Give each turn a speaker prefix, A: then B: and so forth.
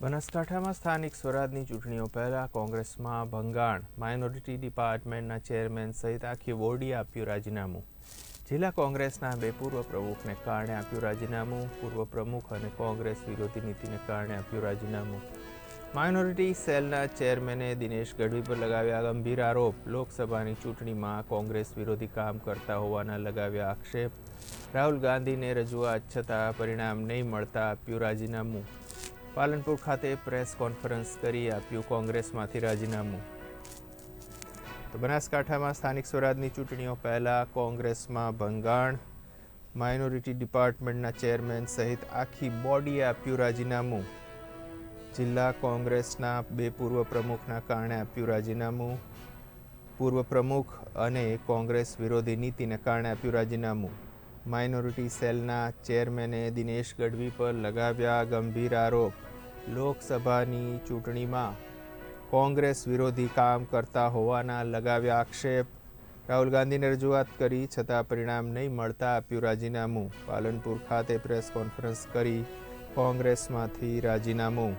A: બનાસકાંઠામાં સ્થાનિક સ્વરાજની ચૂંટણીઓ પહેલા કોંગ્રેસમાં ભંગાણ. માઇનોરિટી ડિપાર્ટમેન્ટના ચેરમેન સહિત આખી બોર્ડીએ આપ્યું રાજીનામું. જિલ્લા કોંગ્રેસના બે પૂર્વ પ્રમુખને કારણે આપ્યું રાજીનામું, પૂર્વ પ્રમુખ અને કોંગ્રેસ વિરોધી નીતિને કારણે આપ્યું રાજીનામું. માઇનોરિટી સેલના ચેરમેને દિનેશ ગઢવી પર લગાવ્યા ગંભીર આરોપ. લોકસભાની ચૂંટણીમાં કોંગ્રેસ વિરોધી કામ કરતા હોવાના લગાવ્યા આક્ષેપ. રાહુલ ગાંધીને રજૂઆત છતાં પરિણામ નહીં મળતા આપ્યું રાજીનામું. પાલનપુર ખાતે પ્રેસ કોન્ફરન્સ કરી આપ્યું કોંગ્રેસમાંથી રાજીનામું. તો બનાસકાંઠામાં સ્થાનિક સ્વરાજની ચૂંટણીઓ પહેલાં કોંગ્રેસમાં ભંગાણ. માઇનોરિટી ડિપાર્ટમેન્ટના ચેરમેન સહિત આખી બોડીએ આપ્યું રાજીનામું. જિલ્લા કોંગ્રેસના બે પૂર્વ પ્રમુખના કારણે આપ્યું રાજીનામું. પૂર્વ પ્રમુખ અને કોંગ્રેસ વિરોધી નીતિને કારણે આપ્યું રાજીનામું. માઇનોરિટી સેલના ચેરમેને દિનેશ ગઢવી પર લગાવ્યા ગંભીર આરોપ. લોકસભાની ચૂંટણીમાં કોંગ્રેસ વિરોધી કામ કરતા હોવાના લગાવ્યા આક્ષેપ. રાહુલ ગાંધીને રજૂઆત કરી, છતાં પરિણામ નહીં મળતા આપ્યું રાજીનામું. પાલનપુર ખાતે પ્રેસ કોન્ફરન્સ કરી કોંગ્રેસમાંથી રાજીનામું.